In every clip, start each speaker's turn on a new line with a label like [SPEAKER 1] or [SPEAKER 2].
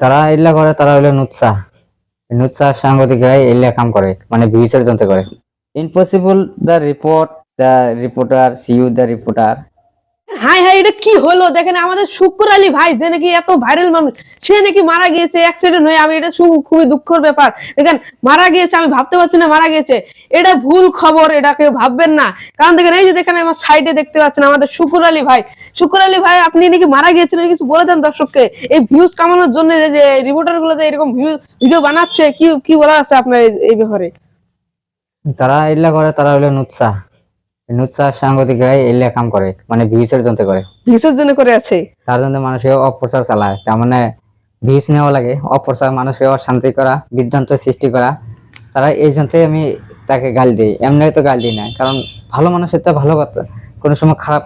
[SPEAKER 1] যারা এগুলা করে, তারা হলো নুৎসা। নুৎসা সাংবাদিকরাই এগুলা কাম করে মানে ভিউসের যন্ত্র করে। Impossible the report the reporter see you the reporter
[SPEAKER 2] hi hi, এটা কি হলো? দেখেন আমাদের শুক্র আলী ভাই, যে নাকি এত ভাইরাল মানুষ, সে নাকি মারা গিয়েছে অ্যাক্সিডেন্ট হয়ে আমি এটা খুবই দুঃখের ব্যাপার। দেখেন, মারা গিয়েছে, আমি ভাবতে পারছি না মারা গিয়েছে। এটা ভুল খবর, এটা কেউ ভাববেন না। কারণ দেখেন, এই যে দেখেন, আমার সাইডে দেখতে পাচ্ছেন আমাদের শুকুর আলী ভাই। শুকুর আলী ভাই, আপনি নাকি মারা গিয়েছেন কিছু বলে দেন দর্শককে। এই ভিউজ কামানোর জন্য যে- রিপোর্টারগুলো যে এরকম ভিডিও বানাচ্ছে, কি কি বলা আছে আপনার এই- ব্যাপারে?
[SPEAKER 1] যারা এগুলা করে, তারা হলো নুৎসা। নুৎসা সাংবাদিকরাই এগুলা কাম করে মানে ভিউসের জন্য করে।
[SPEAKER 2] ভিউজের জন্য করে আছে?
[SPEAKER 1] তার জন্য অপপ্রচার চালায় তার মানে ভিউস নেওয়া লাগে অপপ্রচার অশান্তি করা বিভ্রান্ত সৃষ্টি করা। তারা এই জন্যই আমি তাকে গাল দিই এমনি তো গাল দিই না কারণ ভালো মানুষের তো ভালো কথা কোনো সময় খারাপ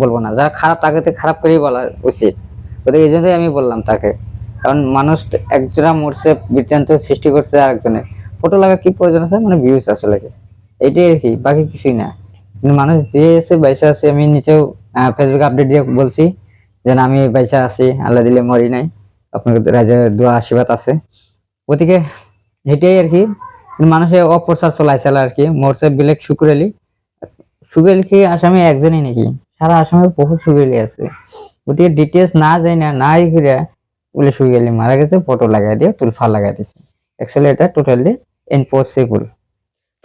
[SPEAKER 1] বলব না। যারা খারাপ তাকে তো খারাপ করেই বলা উচিত। ওদের এই জন্যই আমি বললাম তাকে কারণ মানুষ একজনা মরছে বিভ্রান্ত সৃষ্টি করছে আরেকজনের ফটো লাগা কি প্রয়োজন আছে? মানে ভিউস আসলে। এটাই আর কি বাকি কিছুই না। মানুষ যে আছে বাইসে আছে আমি নিচেও ফেসবুক আপডেট দিয়ে বলছি যে না, আমি বাইসা আছি আল্লাহ দিলে মরি নাই। আপনাকে রাজের দোয়া আশীর্বাদ আছে। ওদিকে এটাই আর কি। অপ্রচার চলাই চালা আর কি। মোরসে বিলেক শুকুর আলী। শুকুর আলী কি আসামে একজনই নাকি? সারা আসামে বহু শুকুর আলী আছে। ওদিকে ডিটেলস না যাই না না করে বলে শুকুর মারা গেছে ফটো লাগাই দিয়ে তুলফা লাগাই দিছে। অ্যাকচুয়ালি এটা টোটালি ইম্পসিবল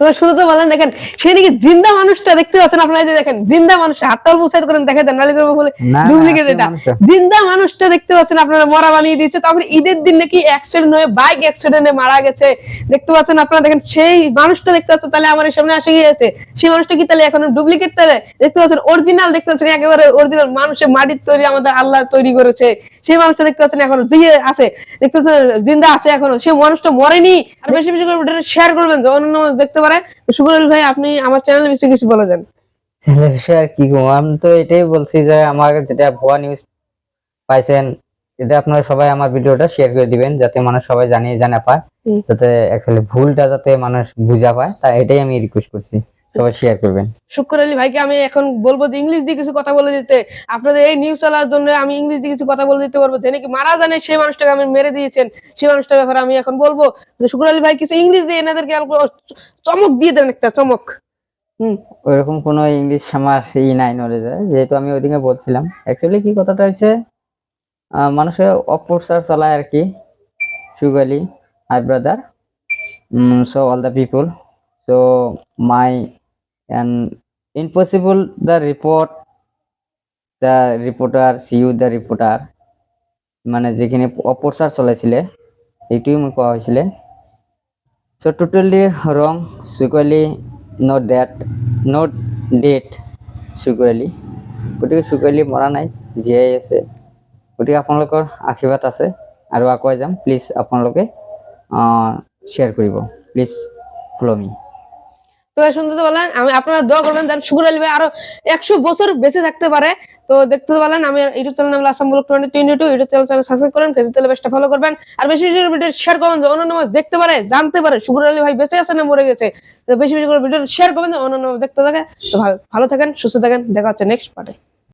[SPEAKER 2] তো শুধু তো বলেন দেখেন সে নাকি জিন্দা মানুষটা দেখতে পাচ্ছেন আপনারা যে দেখেন জিন্দা মানুষ হাতটা অল্প সাইড করেন দেখে দেন নালি করব বলে Duplicate এটা। জিন্দা মানুষটা। দেখতে পাচ্ছেন আপনারা মরা বানিয়ে দিচ্ছে তারপরে ঈদের দিন নাকি অ্যাক্সিডেন্ট হয়ে বাইক অ্যাক্সিডেন্টে মারা গেছে। দেখতে পাচ্ছেন আপনারা দেখেন সেই মানুষটা দেখতে পাচ্ছেন তাহলে আমার সামনে আসে গিয়েছে সেই মানুষটা কি তাহলে এখন ডুপ্লিকেট তাহলে? দেখতে পাচ্ছেন অরিজিনাল দেখতে পাচ্ছেন একেবারে অরিজিনাল মানুষের মাটির তৈরি আমাদের আল্লাহ তৈরি করেছে। সেই মানুষটা দেখতে পাচ্ছেন এখন। জিয়ে আছে দেখতে পাচ্ছেন জিন্দা আছে এখনও। সেই মানুষটা মরেনি। আর বেশি বেশি করে শেয়ার করবেন যে অন্য মানুষ দেখতে পারে। আলী ভাই আপনি আমার চ্যানেলে বেশি কিছু বলে দেন।
[SPEAKER 1] বিষয়ে আর কি আমি তো এটাই বলছি যে আমার যেটা ভুয়া নিউজ পাইছেন এটা আপনারা সবাই আমার ভিডিওটা শেয়ার করে দিবেন যাতে মানুষ সবাই জানিয়ে জানা পায়। যাতে অ্যাকচুয়ালি ভুলটা যাতে মানুষ বুঝা পায় তা এটাই আমি রিকোয়েস্ট করছি। সবাই শেয়ার করবেন।
[SPEAKER 2] শুক্র আলী ভাইকে আমি এখন বলব যে ইংলিশ দিয়ে কিছু কথা বলে দিতে। আপনাদের এই নিউজ চালার জন্য আমি ইংলিশ দিয়ে কিছু কথা বলে দিতে পারব। যে নাকি মারা জানে সেই মানুষটাকে আমি মেরে দিয়েছেন সেই মানুষটার ব্যাপারে আমি এখন বলব। যে শুক্র আলী ভাই কিছু ইংলিশ দিয়ে এনাদেরকে চমক দিয়ে দেন একটা চমক। হম।
[SPEAKER 1] ওইরকম কোনো ইংলিশ আমার ই নাই নলেজে যেহেতু আমি ওইদিকে বলছিলাম। অ্যাকচুয়ালি কি কথাটা হচ্ছে মানুষের অপপ্রচার চালায় আর কি। সুগালি hi brother so all the people so my and impossible the report the reporter see you the reporter মানে যেখানে অপপ্রচার চলাইছিলে এইটোৱে মোক কোৱা হৈছিলে। চ' টোটেলি ৰং চুকলি নট ডেট নট ডেট চুকুৰালি গতিকে চুকুৰালি মৰা নাই, জীয়াই আছে। গতিকে আপোনালোকৰ আশীৰ্বাদ আছে। আৰু আগুৱাই যাম। প্লিজ আপোনালোকে শ্বেয়াৰ কৰিব। প্লিজ ফ'ল' মি
[SPEAKER 2] তো শুনতে বলেন আমি আপনারা দোয়া করবেন যেন শুকুর আলী ভাই আরও একশো বছর বেঁচে থাকতে পারে। তো দেখতে পারলেন, আমি ইউটিউব চ্যানেল নাম Assam block twenty twenty two YouTube channel subscribe করেন ফেসবুক চ্যানেল পেজটা ফলো করবেন। আর বেশি বেশি করে ভিডিও শেয়ার করবেন যে মানুষ দেখতে পারে, জানতে পারে, শুকুর আলী ভাই বেঁচে আছে না মরে গেছে। তো বেশি বেশি করে ভিডিও শেয়ার করবেন যে মানুষ দেখতে থাকে। তো ভালো- ভালো থাকেন, সুস্থ থাকেন, দেখা হচ্ছে নেক্সট পার্টে